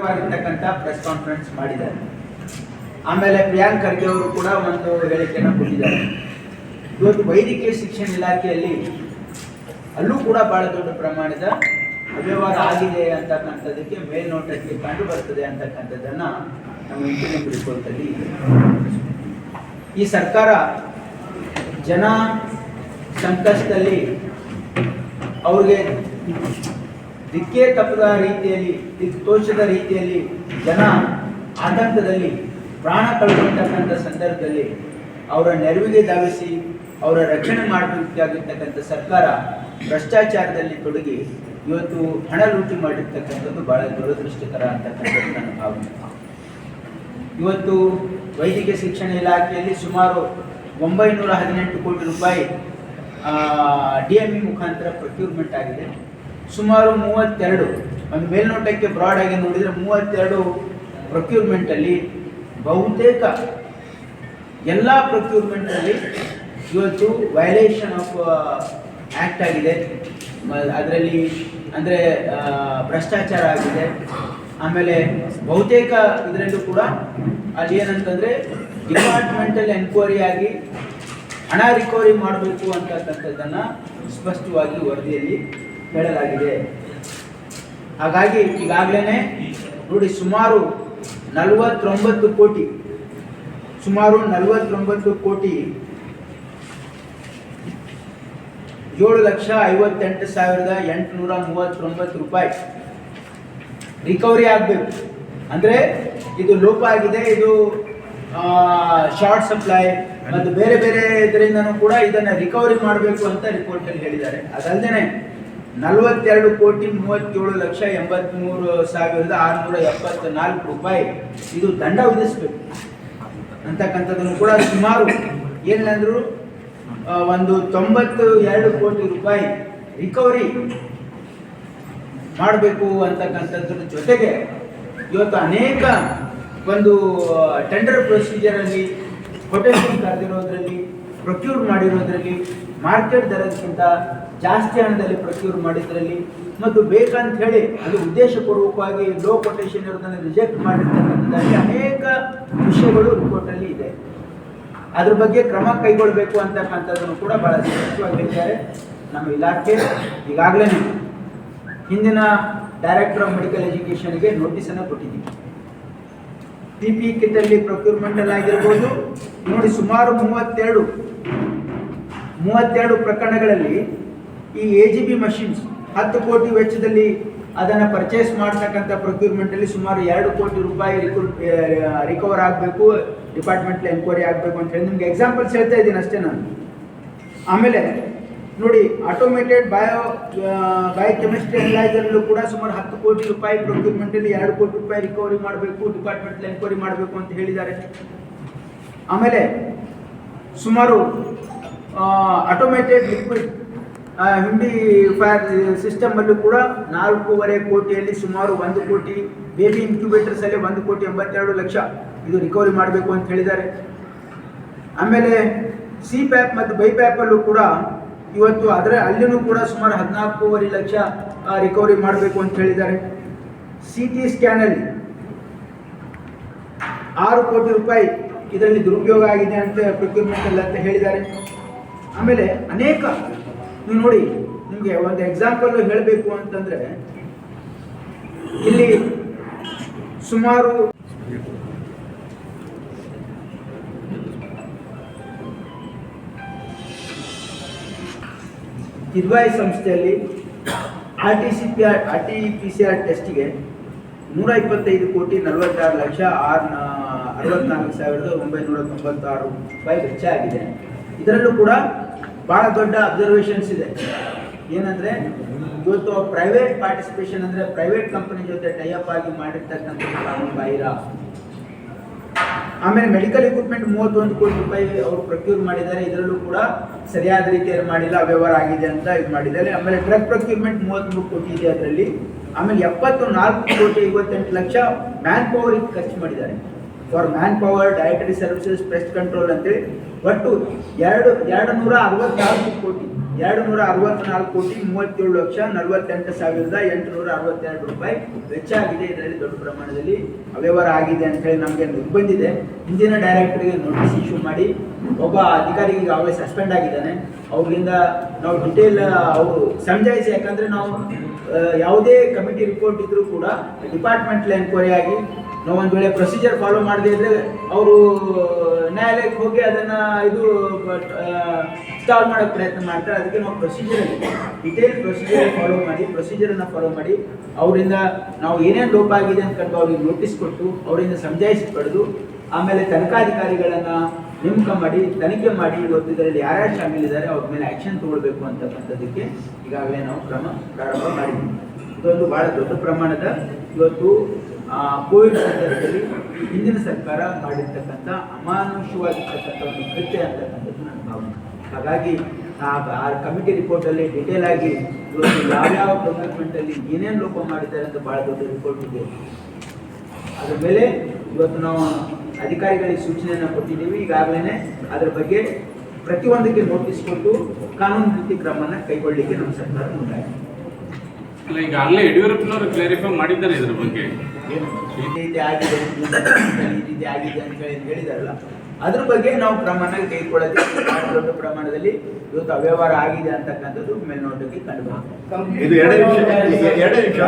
ವಿವರವಾಗಿರ್ತಕ್ಕಂಥ press conference ಮಾಡಿದ್ದಾರೆ. ಆಮೇಲೆ ಪ್ರಿಯಾಂಕ್ ಖರ್ಗೆ ಅವರು ಕೂಡ ಒಂದು ಹೇಳಿಕೆಯನ್ನು ಕೊಟ್ಟಿದ್ದಾರೆ. ಇವತ್ತು ವೈದ್ಯಕೀಯ ಶಿಕ್ಷಣ ಇಲಾಖೆಯಲ್ಲಿ ಅಲ್ಲೂ ಕೂಡ ಬಹಳ ದೊಡ್ಡ ಪ್ರಮಾಣದ ಅವ್ಯವಹಾರ ಆಗಿದೆ ಅಂತಕ್ಕಂಥದ್ದಕ್ಕೆ ಮೇಲ್ನೋಟಕ್ಕೆ ಕಂಡು ಬರ್ತದೆ ಅಂತಕ್ಕಂಥದ್ದನ್ನ ನಮ್ಮ ಇಂಟರ್ನೆಟ್ ರಿಪೋರ್ಟಲ್ಲಿ ಈ ಸರ್ಕಾರ ಜನ ಸಂಕಷ್ಟದಲ್ಲಿ ಅವ್ರಿಗೆ ದಿಕ್ಕೇ ತಪ್ಪದ ರೀತಿಯಲ್ಲಿ, ದಿಕ್ ತೋಚದ ರೀತಿಯಲ್ಲಿ ಜನ ಆತಂಕದಲ್ಲಿ ಪ್ರಾಣ ಕಳೆದುಕೊಂಡಂಥ ಸಂದರ್ಭದಲ್ಲಿ ಅವರ ನೆರವಿಗೆ ಧಾವಿಸಿ ಅವರ ರಕ್ಷಣೆ ಮಾಡಬೇಕಾಗಿರ್ತಕ್ಕಂಥ ಸರ್ಕಾರ ಭ್ರಷ್ಟಾಚಾರದಲ್ಲಿ ತೊಡಗಿ ಇವತ್ತು ಹಣ ಲೂಟಿ ಮಾಡಿರ್ತಕ್ಕಂಥದ್ದು ಬಹಳ ದುರದೃಷ್ಟಕರ ಅಂತಕ್ಕಂಥದ್ದು ನನ್ನ ಭಾವನೆ. ಇವತ್ತು ವೈದ್ಯಕೀಯ ಶಿಕ್ಷಣ ಇಲಾಖೆಯಲ್ಲಿ ಸುಮಾರು ಒಂಬೈನೂರ ಹದಿನೆಂಟು ಕೋಟಿ ರೂಪಾಯಿ ಡಿ ಎಂ ಇ ಮುಖಾಂತರ ಪ್ರೊಕ್ಯೂರ್ಮೆಂಟ್ ಆಗಿದೆ. ಸುಮಾರು ಮೂವತ್ತೆರಡು, ಒಂದು ಮೇಲ್ನೋಟಕ್ಕೆ ಬ್ರಾಡ್ ಆಗಿ ನೋಡಿದರೆ ಮೂವತ್ತೆರಡು ಪ್ರೊಕ್ಯೂರ್ಮೆಂಟಲ್ಲಿ ಬಹುತೇಕ ಎಲ್ಲ ಪ್ರೊಕ್ಯೂರ್ಮೆಂಟಲ್ಲಿ ಇವತ್ತು ವೈಲೇಷನ್ ಆಫ್ ಆ್ಯಕ್ಟ್ ಆಗಿದೆ. ಅದರಲ್ಲಿ ಅಂದರೆ ಭ್ರಷ್ಟಾಚಾರ ಆಗಿದೆ. ಆಮೇಲೆ ಬಹುತೇಕ ಇದರಲ್ಲೂ ಕೂಡ ಅಲ್ಲಿ ಏನಂತಂದರೆ ಡಿಪಾರ್ಟ್ಮೆಂಟಲ್ ಎನ್ಕ್ವೈರಿ ಆಗಿ ಹಣ ರಿಕವರಿ ಮಾಡಬೇಕು ಅಂತಕ್ಕಂಥದ್ದನ್ನು ಸ್ಪಷ್ಟವಾಗಿ ವರದಿಯಲ್ಲಿ ಹೇಳಲಾಗಿದೆ. ಹಾಗಾಗಿ ಈಗಾಗಲೇ ನೋಡಿ ಸುಮಾರು ನಲವತ್ತೊಂಬತ್ತು ಕೋಟಿ, ಸುಮಾರು ನಲವತ್ತೊಂಬತ್ತು ಕೋಟಿ ಏಳು ಲಕ್ಷ ಐವತ್ತೆಂಟು ಸಾವಿರದ ಎಂಟುನೂರ ಮೂವತ್ತೊಂಬತ್ತು ರೂಪಾಯಿ ರಿಕವರಿ ಆಗಬೇಕು. ಅಂದರೆ ಇದು ಲೋಪ ಆಗಿದೆ, ಇದು ಶಾರ್ಟ್ ಸಪ್ಲೈ ಮತ್ತು ಬೇರೆ ಬೇರೆ ಇದರಿಂದನೂ ಕೂಡ ಇದನ್ನು ರಿಕವರಿ ಮಾಡಬೇಕು ಅಂತ ರಿಪೋರ್ಟಲ್ಲಿ ಹೇಳಿದ್ದಾರೆ. ಅದಲ್ಲದೆ ನಲವತ್ತೆರಡು ಕೋಟಿ ಮೂವತ್ತೇಳು ಲಕ್ಷ ಎಂಬತ್ತ್ಮೂರು ಸಾವಿರದ ಆರುನೂರ ಎಪ್ಪತ್ತ ನಾಲ್ಕು ರೂಪಾಯಿ. ಇದು ದಂಡ ವಿಧಿಸಬೇಕು. ಅಂತಕ್ಕಂಥದ್ದನ್ನು ಕೂಡ ಸುಮಾರು ಏನಂದ್ರು ಒಂದು ತೊಂಬತ್ತು ಎರಡು ಕೋಟಿ ರೂಪಾಯಿ ರಿಕವರಿ ಮಾಡಬೇಕು ಅಂತಕ್ಕಂಥದ್ರ ಜೊತೆಗೆ ಇವತ್ತು ಅನೇಕ ಒಂದು ಟೆಂಡರ್ ಪ್ರೊಸೀಜರಲ್ಲಿ ಕೊಟೇಶನ್ ಕರೆದಿರೋದ್ರಲ್ಲಿ ಪ್ರೊಕ್ಯೂರ್ ಮಾಡಿರೋದ್ರಲ್ಲಿ ಮಾರ್ಕೆಟ್ ದರಕ್ಕಿಂತ ಜಾಸ್ತಿ ಹಣದಲ್ಲಿ ಪ್ರೊಕ್ಯೂರ್ ಮಾಡಿದ್ರಲ್ಲಿ ಮತ್ತು ಬೇಕಂತ ಹೇಳಿ ಅದು ಉದ್ದೇಶಪೂರ್ವಕವಾಗಿ ಲೋ ಕೊಟೇಷನ್ ಇರೋದನ್ನು ರಿಜೆಕ್ಟ್ ಮಾಡಿರ್ತಕ್ಕಂಥದ್ದಾಗಿ ಅನೇಕ ವಿಷಯಗಳು ರಿಪೋರ್ಟಲ್ಲಿ ಇದೆ. ಅದ್ರ ಬಗ್ಗೆ ಕ್ರಮ ಕೈಗೊಳ್ಳಬೇಕು ಅಂತಕ್ಕಂಥದ್ದನ್ನು ಕೂಡ ಬಹಳ ಸ್ಪಷ್ಟವಾಗಿ ಹೇಳಿದ್ದಾರೆ ನಮ್ಮ ಇಲಾಖೆ. ಈಗಾಗಲೇ ಹಿಂದಿನ ಡೈರೆಕ್ಟರ್ ಆಫ್ ಮೆಡಿಕಲ್ ಎಜುಕೇಷನ್ಗೆ ನೋಟಿಸನ್ನು ಕೊಟ್ಟಿದ್ದೀವಿ ಪಿ ಪಿ ಕಿಟ್ಟಲ್ಲಿ ಪ್ರೊಕ್ಯೂರ್ಮೆಂಟಲ್ಲಿ ಆಗಿರ್ಬೋದು ನೋಡಿ ಸುಮಾರು ಮೂವತ್ತೆರಡು ಮೂವತ್ತೆರಡು ಪ್ರಕರಣಗಳಲ್ಲಿ ಈ ಎ ಜಿ ಬಿ ಮಷಿನ್ಸ್ ಹತ್ತು ಕೋಟಿ ವೆಚ್ಚದಲ್ಲಿ ಅದನ್ನು ಪರ್ಚೇಸ್ ಮಾಡ್ತಕ್ಕಂಥ ಪ್ರೊಕ್ಯೂರ್ಮೆಂಟಲ್ಲಿ ಸುಮಾರು ಎರಡು ಕೋಟಿ ರೂಪಾಯಿ ರಿಕವರ್ ಆಗಬೇಕು ಡಿಪಾರ್ಟ್ಮೆಂಟ್ ಎನ್ಕ್ವೈರಿ ಆಗಬೇಕು ಅಂತ ಹೇಳಿ ನಿಮ್ಗೆ ಎಕ್ಸಾಂಪಲ್ಸ್ ಹೇಳ್ತಾ ಇದ್ದೀನಿ ಅಷ್ಟೇ ನಾನು. ಆಮೇಲೆ ನೋಡಿ ಆಟೋಮೇಟೆಡ್ ಬಯೋ ಬಯೋ ಕೆಮಿಸ್ಟ್ರಿ ಅನಲೈಸರ್ಲ್ಲೂ ಕೂಡ ಸುಮಾರು ಹತ್ತು ಕೋಟಿ ರೂಪಾಯಿ ಪ್ರೊಕ್ಯೂರ್ಮೆಂಟಲ್ಲಿ ಎರಡು ಕೋಟಿ ರೂಪಾಯಿ ರಿಕವರಿ ಮಾಡಬೇಕು ಡಿಪಾರ್ಟ್ಮೆಂಟ್ ಎನ್ಕ್ವೈರಿ ಮಾಡಬೇಕು ಅಂತ ಹೇಳಿದ್ದಾರೆ. ಆಮೇಲೆ ಸುಮಾರು ಆಟೋಮೇಟೆಡ್ ಲಿಕ್ವಿಡ್ ಫೈರ್ ಸಿಸ್ಟಮಲ್ಲೂ ಕೂಡ ನಾಲ್ಕೂವರೆ ಕೋಟಿಯಲ್ಲಿ ಸುಮಾರು ಒಂದು ಕೋಟಿ ಬೇಬಿ ಇನ್ಕ್ಯುಬೇಟರ್ಸಲ್ಲಿ ಒಂದು ಕೋಟಿ ಎಂಬತ್ತೆರಡು ಲಕ್ಷ ಇದು ರಿಕವರಿ ಮಾಡಬೇಕು ಅಂತ ಹೇಳಿದ್ದಾರೆ. ಆಮೇಲೆ ಸಿ ಪ್ಯಾಪ್ ಮತ್ತು ಬೈ ಪ್ಯಾಪಲ್ಲೂ ಕೂಡ ಇವತ್ತು ಅದರ ಅಲ್ಲಿನೂ ಕೂಡ ಸುಮಾರು ಹದಿನಾಲ್ಕೂವರೆ ಲಕ್ಷ ರಿಕವರಿ ಮಾಡಬೇಕು ಅಂತ ಹೇಳಿದ್ದಾರೆ. ಸಿ ಟಿ ಸ್ಕ್ಯಾನಲ್ಲಿ ಆರು ಕೋಟಿ ರೂಪಾಯಿ ಇದರಲ್ಲಿ ದುರುಪಯೋಗ ಆಗಿದೆ ಅಂತ ಪ್ರೊಕ್ಯೂರ್ಮೆಂಟ್ ಅಂತ ಹೇಳಿದ್ದಾರೆ. ಆಮೇಲೆ ಅನೇಕ, ನೀವು ನೋಡಿ, ನಿಮಗೆ ಒಂದು ಎಕ್ಸಾಂಪಲ್ ಹೇಳಬೇಕು ಅಂತಂದ್ರೆ, ಇಲ್ಲಿ ಸುಮಾರು ಕಿದ್ವಾಯಿ ಸಂಸ್ಥೆಯಲ್ಲಿ R T C P R R T P C R ಟೆಸ್ಟ್ಗೆ ನೂರ ಇಪ್ಪತ್ತೈದು ಕೋಟಿ ನಲವತ್ತಾರು ಲಕ್ಷ ಆರು ಅರವತ್ನಾಲ್ಕು ಸಾವಿರದ ಒಂಬೈನೂರ ತೊಂಬತ್ತಾರು ರೂಪಾಯಿ ವೆಚ್ಚ ಆಗಿದೆ. ಇದರಲ್ಲೂ ಕೂಡ ಭಾಳ ದೊಡ್ಡ ಅಬ್ಸರ್ವೇಷನ್ಸ್ ಇದೆ. ಏನಂದರೆ, ಇವತ್ತು ಪ್ರೈವೇಟ್ ಪಾರ್ಟಿಸಿಪೇಷನ್ ಅಂದ್ರೆ ಪ್ರೈವೇಟ್ ಕಂಪನಿ ಜೊತೆ ಟೈಅಪ್ ಆಗಿ ಮಾಡಿರ್ತಕ್ಕಂಥ ಬಾಹಿರ. ಆಮೇಲೆ ಮೆಡಿಕಲ್ ಇಕ್ವಿಪ್ಮೆಂಟ್ ಮೂವತ್ತೊಂದು ಕೋಟಿ ರೂಪಾಯಿ ಅವರು ಪ್ರೊಕ್ಯೂರ್ ಮಾಡಿದ್ದಾರೆ. ಇದರಲ್ಲೂ ಕೂಡ ಸರಿಯಾದ ರೀತಿಯಲ್ಲಿ ಮಾಡಿಲ್ಲ, ಅವ್ಯವಹಾರ ಆಗಿದೆ ಅಂತ ಇದು ಮಾಡಿದ್ದಾರೆ. ಆಮೇಲೆ ಡ್ರಗ್ ಪ್ರೊಕ್ಯೂರ್ಮೆಂಟ್ ಮೂವತ್ತ್ಮೂರು ಕೋಟಿ ಇದೆ ಅದರಲ್ಲಿ. ಆಮೇಲೆ ಎಪ್ಪತ್ತು ನಾಲ್ಕು ಕೋಟಿ ಐವತ್ತೆಂಟು ಲಕ್ಷ ಮ್ಯಾನ್ ಪವರಿಗೆ ಖರ್ಚು ಮಾಡಿದ್ದಾರೆ. For man power dietary services pest control ಅಂತೇಳಿ. ಒಟ್ಟು ಎರಡು ಎರಡು ನೂರ ಅರವತ್ನಾಲ್ಕು ಕೋಟಿ ಎರಡು ನೂರ ಅರವತ್ನಾಲ್ಕು ಕೋಟಿ, ಮೂವತ್ತೇಳು ಲಕ್ಷ ನಲವತ್ತೆಂಟು ಸಾವಿರದ ಎಂಟುನೂರ ಅರವತ್ತೆರಡು ರೂಪಾಯಿ ವೆಚ್ಚ ಆಗಿದೆ ಇದರಲ್ಲಿ ದೊಡ್ಡ ಪ್ರಮಾಣದಲ್ಲಿ ಅವ್ಯವಹಾರ ಆಗಿದೆ ಅಂತ ಹೇಳಿ ನಮಗೆ ಬಂದಿದೆ. ಹಿಂದಿನ ಡೈರೆಕ್ಟರ್ಗೆ ನೋಟಿಸ್ ಇಶ್ಯೂ ಮಾಡಿ, ಒಬ್ಬ ಅಧಿಕಾರಿಗೆ ಈಗಾಗಲೇ ಸಸ್ಪೆಂಡ್ ಆಗಿದ್ದಾನೆ. ಅವರಿಂದ ನಾವು ಡಿಟೇಲ್ ಅವರು ಸಮಜಾಯಿಸಿ. ಯಾಕಂದರೆ ನಾವು ಯಾವುದೇ ಕಮಿಟಿ ರಿಪೋರ್ಟ್ ಇದ್ದರೂ ಕೂಡ ಡಿಪಾರ್ಟ್ಮೆಂಟ್ಲ್ ಎನ್ಕ್ವೈರಿ ಆಗಿ ನಾವು ಒಂದು ವೇಳೆ ಪ್ರೊಸೀಜರ್ ಫಾಲೋ ಮಾಡದೇ ಇದ್ರೆ ಅವರು ನ್ಯಾಯಾಲಯಕ್ಕೆ ಹೋಗಿ ಅದನ್ನ ಇದು ಸ್ಟಾಲ್ ಮಾಡೋಕ್ಕೆ ಪ್ರಯತ್ನ ಮಾಡ್ತಾರೆ. ಅದಕ್ಕೆ ನಾವು ಪ್ರೊಸೀಜರ್ ಡಿಟೇಲ್ ಪ್ರೊಸೀಜರ್ ಫಾಲೋ ಮಾಡಿ ಪ್ರೊಸೀಜರನ್ನು ಫಾಲೋ ಮಾಡಿ, ಅವರಿಂದ ನಾವು ಏನೇನು ಲೋಪ ಆಗಿದೆ ಅಂತ ಕಂಡು ಅವ್ರಿಗೆ ನೋಟಿಸ್ ಕೊಟ್ಟು, ಅವರಿಂದ ಸಮಜಾಯಿಸಿ ಪಡೆದು, ಆಮೇಲೆ ತನಿಖಾಧಿಕಾರಿಗಳನ್ನ ನೇಮಕ ಮಾಡಿ, ತನಿಖೆ ಮಾಡಿ ಇವತ್ತು ಇದರಲ್ಲಿ ಯಾರ್ಯಾರು ಶಾಮೀಲಿದ್ದಾರೆ, ಅವ್ರ ಮೇಲೆ ಆಕ್ಷನ್ ತಗೊಳ್ಬೇಕು ಅಂತಕ್ಕಂಥದ್ದಕ್ಕೆ ಈಗಾಗಲೇ ನಾವು ಕ್ರಮ ಪ್ರಾರಂಭ ಮಾಡಿದ್ದೀವಿ. ಇದೊಂದು ಭಾಳ ದೊಡ್ಡ ಪ್ರಮಾಣದ, ಇವತ್ತು ಕೋವಿಡ್ ಸಂದರ್ಭದಲ್ಲಿ ಹಿಂದಿನ ಸರ್ಕಾರ ಮಾಡಿರ್ತಕ್ಕಂಥ ಅಮಾನುಷವಾಗಿರ್ತಕ್ಕಂಥ ಒಂದು ಕೃತ್ಯ ಅಂತಕ್ಕಂಥದ್ದು ನನ್ನ ಭಾವನೆ. ಹಾಗಾಗಿ ಆ ಕಮಿಟಿ ರಿಪೋರ್ಟಲ್ಲಿ ಡಿಟೇಲ್ ಆಗಿ ಇವತ್ತು ಯಾವ್ಯಾವ ಪ್ರೊಕ್ಯೂರ್ಮೆಂಟಲ್ಲಿ ಏನೇನು ಲೋಪ ಮಾಡಿದ್ದಾರೆ ಅಂತ ಭಾಳ ದೊಡ್ಡ ರಿಪೋರ್ಟ್ ಇದೆ. ಅದ್ರ ಮೇಲೆ ಇವತ್ತು ನಾವು ಅಧಿಕಾರಿಗಳಿಗೆ ಸೂಚನೆಯನ್ನು ಕೊಟ್ಟಿದ್ದೀವಿ. ಈಗಾಗಲೇ ಅದರ ಬಗ್ಗೆ ಪ್ರತಿಯೊಂದಕ್ಕೆ ನೋಟಿಸ್ ಕೊಟ್ಟು ಕಾನೂನು ರೀತಿ ಕ್ರಮನ ಕೈಗೊಳ್ಳಲಿಕ್ಕೆ ನಮ್ಮ ಸರ್ಕಾರ ಮುಂದಾಗಿದೆ. ಅಲ್ಲ ಈಗ ಅಲ್ಲೇ ಯಡಿಯೂರಪ್ಪನವರು ಕ್ಲಾರಿಫೈ ಮಾಡಿದ್ದಾರೆ ಇದ್ರ ಬಗ್ಗೆ. ಈ ರೀತಿ ಆಗಿದೆ ಈ ರೀತಿ ಆಗಿದೆ ಅಂತ ಹೇಳಿ ಹೇಳಿದಾರಲ್ಲ. ಅದ್ರ ಬಗ್ಗೆ ನಾವು ಪ್ರಮಾಣ ಕೈಗೊಳ್ಳೋದಕ್ಕೆ ದೊಡ್ಡ ಪ್ರಮಾಣದಲ್ಲಿ ಇವತ್ತು ಅವ್ಯವಹಾರ ಆಗಿದೆ ಅಂತಕ್ಕಂಥದ್ದು ಮೇಲ್ನೋಟಕ್ಕೆ ಕಂಡು ಇದು ಎರಡೇ ನಿಮಿಷ ಎರಡೇ ನಿಮಿಷ.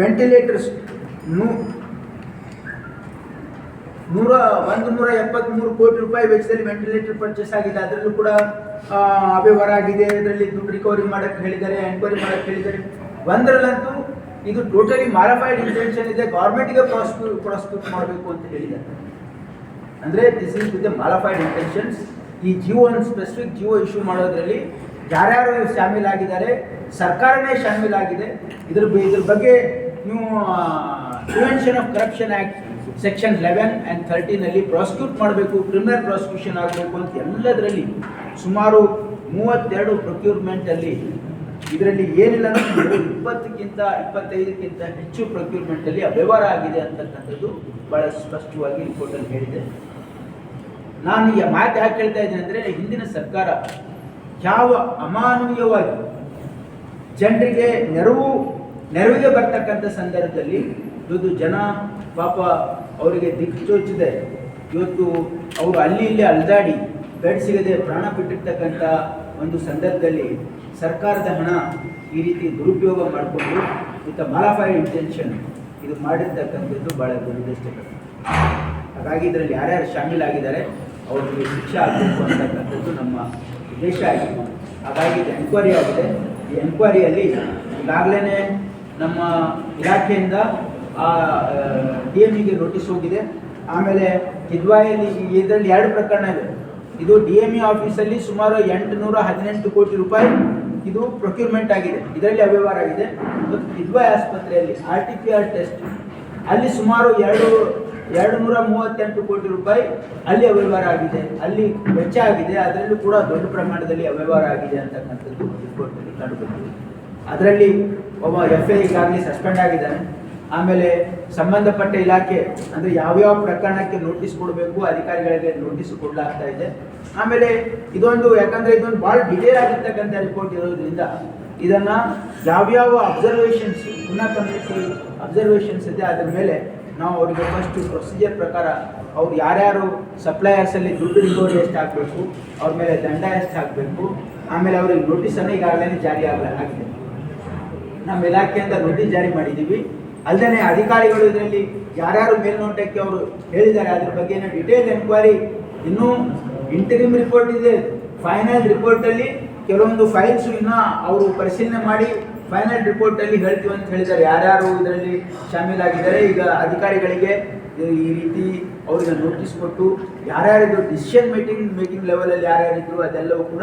ವೆಂಟಿಲೇಟರ್ಸ್ ನೂ ನೂರ, ಒಂದು ನೂರ ಎಪ್ಪತ್ತ್ಮೂರು ಕೋಟಿ ರೂಪಾಯಿ ವೆಚ್ಚದಲ್ಲಿ ವೆಂಟಿಲೇಟರ್ ಪರ್ಚೇಸ್ ಆಗಿದೆ. ಅದರಲ್ಲೂ ಕೂಡ ಅವ್ಯವಹಾರ ಆಗಿದೆ. ಇದರಲ್ಲಿ ದುಡ್ಡು ರಿಕವರಿ ಮಾಡಕ್ಕೆ ಹೇಳಿದ್ದಾರೆ ಎನ್ಕ್ವೈರಿ ಮಾಡಕ್ಕೆ ಹೇಳಿದ್ದಾರೆ. ಒಂದರಲ್ಲಂತೂ ಇದು ಟೋಟಲಿ ಮಾರಫೈಡ್ ಇಂಟೆನ್ಷನ್ ಇದೆ. ಗೌರ್ಮೆಂಟ್ಗೆ ಪ್ರಾಸಿಕ್ಯೂಟ್ ಪ್ರಾಸಿಕ್ಯೂಟ್ ಮಾಡಬೇಕು ಅಂತ ಹೇಳಿದ್ದಾರೆ. ಅಂದರೆ this is with malafide intentions ಈ ಜಿಯೋ ಒಂದು ಸ್ಪೆಸಿಫಿಕ್ ಜಿಯೋ ಇಶ್ಯೂ ಮಾಡೋದ್ರಲ್ಲಿ ಯಾರ್ಯಾರು ಶಾಮೀಲಾಗಿದ್ದಾರೆ ಸರ್ಕಾರನೇ ಶಾಮೀಲಾಗಿದೆ ಇದ್ರ ಇದ್ರ ಬಗ್ಗೆ ನೀವು prevention of corruption act section eleven and ಥರ್ಟೀನಲ್ಲಿ prosecute ಮಾಡಬೇಕು ಕ್ರಿಮಿನಲ್ ಪ್ರಾಸಿಕ್ಯೂಷನ್ ಆಗಬೇಕು ಅಂತ ಎಲ್ಲದರಲ್ಲಿ ಸುಮಾರು ಮೂವತ್ತೆರಡು ಪ್ರೊಕ್ಯೂರ್ಮೆಂಟಲ್ಲಿ ಇದರಲ್ಲಿ ಏನಿಲ್ಲ ಅಂದ್ರೆ ಇಪ್ಪತ್ತಕ್ಕಿಂತ ಇಪ್ಪತ್ತೈದಕ್ಕಿಂತ ಹೆಚ್ಚು ಪ್ರೊಕ್ಯೂರ್ಮೆಂಟಲ್ಲಿ ಅವ್ಯವಹಾರ ಆಗಿದೆ ಅಂತಕ್ಕಂಥದ್ದು ಭಾಳ ಸ್ಪಷ್ಟವಾಗಿ ರಿಪೋರ್ಟಲ್ಲಿ ಹೇಳಿದೆ. ನಾನು ಈ ಮಾತು ಯಾಕೆ ಹೇಳ್ತಾ ಇದ್ದೀನಿ ಅಂದರೆ ಹಿಂದಿನ ಸರ್ಕಾರ ಯಾವ ಅಮಾನವೀಯವಾಗಿ ಜನರಿಗೆ ನೆರವು, ನೆರವಿಗೆ ಬರ್ತಕ್ಕಂಥ ಸಂದರ್ಭದಲ್ಲಿ ಇವತ್ತು ಜನ ಪಾಪ ಅವರಿಗೆ ದಿಕ್ಚೋಚಿದೆ ಇವತ್ತು ಅವರು ಅಲ್ಲಿ ಇಲ್ಲಿ ಅಲ್ದಾಡಿ ಬೆಡ್ ಸಿಗದೆ ಪ್ರಾಣ ಬಿಟ್ಟಿರ್ತಕ್ಕಂಥ ಒಂದು ಸಂದರ್ಭದಲ್ಲಿ ಸರ್ಕಾರದ ಹಣ ಈ ರೀತಿ ದುರುಪಯೋಗ ಮಾಡಿಕೊಂಡು ವಿತ್ ಮಾಲಾಫೈಡ್ ಇಂಟೆನ್ಷನ್ ಇದು ಮಾಡಿರ್ತಕ್ಕಂಥದ್ದು ಭಾಳ ದುರದೃಷ್ಟಕರ. ಹಾಗಾಗಿ ಇದರಲ್ಲಿ ಯಾರ್ಯಾರು ಶಾಮೀಲಾಗಿದ್ದಾರೆ, ಅವರಿಗೆ ಶಿಕ್ಷೆ ಆಗಬೇಕು ಅಂತಕ್ಕಂಥದ್ದು ನಮ್ಮ ಉದ್ದೇಶ ಆಗಿದೆ. ಹಾಗಾಗಿ ಇದು ಎನ್ಕ್ವೈರಿ ಆಗಿದೆ. ಈ ಎನ್ಕ್ವೈರಿಯಲ್ಲಿ ಈಗಾಗಲೇ ನಮ್ಮ ಇಲಾಖೆಯಿಂದ ಡಿ ಎಮ್ಗೆ ನೋಟಿಸ್ ಹೋಗಿದೆ. ಆಮೇಲೆ ಕಿದ್ವಾಯಲ್ಲಿ ಇದರಲ್ಲಿ ಎರಡು ಪ್ರಕರಣ ಇದೆ. ಇದು ಡಿ ಎಂ ಇ ಆಫೀಸಲ್ಲಿ ಸುಮಾರು ಎಂಟುನೂರ ಹದಿನೆಂಟು ಕೋಟಿ ರೂಪಾಯಿ ಇದು ಪ್ರೊಕ್ಯೂರ್ಮೆಂಟ್ ಆಗಿದೆ. ಇದರಲ್ಲಿ ಅವ್ಯವಹಾರ ಆಗಿದೆ. ಮತ್ತು ಕಿದ್ವಾಯ್ ಆಸ್ಪತ್ರೆಯಲ್ಲಿ R T P R test ಅಲ್ಲಿ ಸುಮಾರು ಎರಡು ಎರಡು ನೂರ ಮೂವತ್ತೆಂಟು ಕೋಟಿ ರೂಪಾಯಿ ಅಲ್ಲಿ ಅವ್ಯವಹಾರ ಆಗಿದೆ. ಅಲ್ಲಿ ವೆಚ್ಚ ಆಗಿದೆ. ಅದರಲ್ಲೂ ಕೂಡ ದೊಡ್ಡ ಪ್ರಮಾಣದಲ್ಲಿ ಅವ್ಯವಹಾರ ಆಗಿದೆ ಅಂತಕ್ಕಂಥದ್ದು ರಿಪೋರ್ಟಲ್ಲಿ ಕಂಡುಬಂದಿದೆ. ಅದರಲ್ಲಿ ಒಬ್ಬ ಎಫ್ ಐ ಸಸ್ಪೆಂಡ್ ಆಗಿದ್ದಾನೆ. ಆಮೇಲೆ ಸಂಬಂಧಪಟ್ಟ ಇಲಾಖೆ, ಅಂದರೆ ಯಾವ್ಯಾವ ಪ್ರಕರಣಕ್ಕೆ ನೋಟಿಸ್ ಕೊಡಬೇಕು, ಅಧಿಕಾರಿಗಳಿಗೆ ನೋಟಿಸ್ ಕೊಡಲಾಗ್ತಾ ಇದೆ. ಆಮೇಲೆ ಇದೊಂದು, ಯಾಕಂದ್ರೆ ಇದೊಂದು ಭಾಳ ಡಿಟೇಲ್ ಆಗಿರ್ತಕ್ಕಂಥ ರಿಪೋರ್ಟ್ ಇರೋದ್ರಿಂದ ಇದನ್ನ ಯಾವ್ಯಾವ ಅಬ್ಸರ್ವೇಷನ್ಸ್ ಪುನಃ ಕಮಿಟಿ ಅಬ್ಸರ್ವೇಷನ್ಸ್ ಇದೆ, ಅದರ ಮೇಲೆ ನಾವು ಅವರಿಗೆ ಫಸ್ಟ್ ಪ್ರೊಸೀಜರ್ ಪ್ರಕಾರ ಅವ್ರು ಯಾರ್ಯಾರು ಸಪ್ಲೈಯರ್ಸಲ್ಲಿ ದುಡ್ಡು ರಿಪೋರ್ಟ್ ಎಷ್ಟು ಹಾಕಬೇಕು ಅವ್ರ ಮೇಲೆ ದಂಡ ಎಷ್ಟು ಹಾಕಬೇಕು ಆಮೇಲೆ ಅವ್ರಿಗೆ ನೋಟಿಸನ್ನು ಈಗಾಗಲೇ ಜಾರಿ ಆಗಲ ಆಗಿದೆ. ನಮ್ಮ ಇಲಾಖೆಯಿಂದ ನೋಟಿಸ್ ಜಾರಿ ಮಾಡಿದ್ದೀವಿ ಅಲ್ಲದೆ ಅಧಿಕಾರಿಗಳು ಇದರಲ್ಲಿ ಯಾರ್ಯಾರು ಮೇಲ್ನೋಟಕ್ಕೆ ಅವರು ಹೇಳಿದ್ದಾರೆ, ಅದ್ರ ಬಗ್ಗೆ ಡಿಟೇಲ್ ಎನ್ಕ್ವೈರಿ ಇನ್ನೂ ಇಂಟರಿಮ್ ರಿಪೋರ್ಟ್ ಇದೆ. ಫೈನಲ್ ರಿಪೋರ್ಟಲ್ಲಿ ಕೆಲವೊಂದು ಫೈಲ್ಸ್ ಇನ್ನೂ ಅವರು ಪರಿಶೀಲನೆ ಮಾಡಿ ಫೈನಲ್ ರಿಪೋರ್ಟಲ್ಲಿ ಹೇಳ್ತೀವಿ ಅಂತ ಹೇಳಿದ್ದಾರೆ. ಯಾರ್ಯಾರು ಇದರಲ್ಲಿ ಶಾಮೀಲಾಗಿದ್ದಾರೆ, ಈಗ ಅಧಿಕಾರಿಗಳಿಗೆ ಈ- ರೀತಿ ಅವರಿಗೆ ನೋಟಿಸ್ ಕೊಟ್ಟು ಯಾರ್ಯಾರಿದ್ರು ಡಿಸಿಷನ್ ಮೀಟಿಂಗ್ ಮೀಟಿಂಗ್ ಲೆವೆಲಲ್ಲಿ ಯಾರ್ಯಾರಿದ್ರು ಅದೆಲ್ಲವೂ ಕೂಡ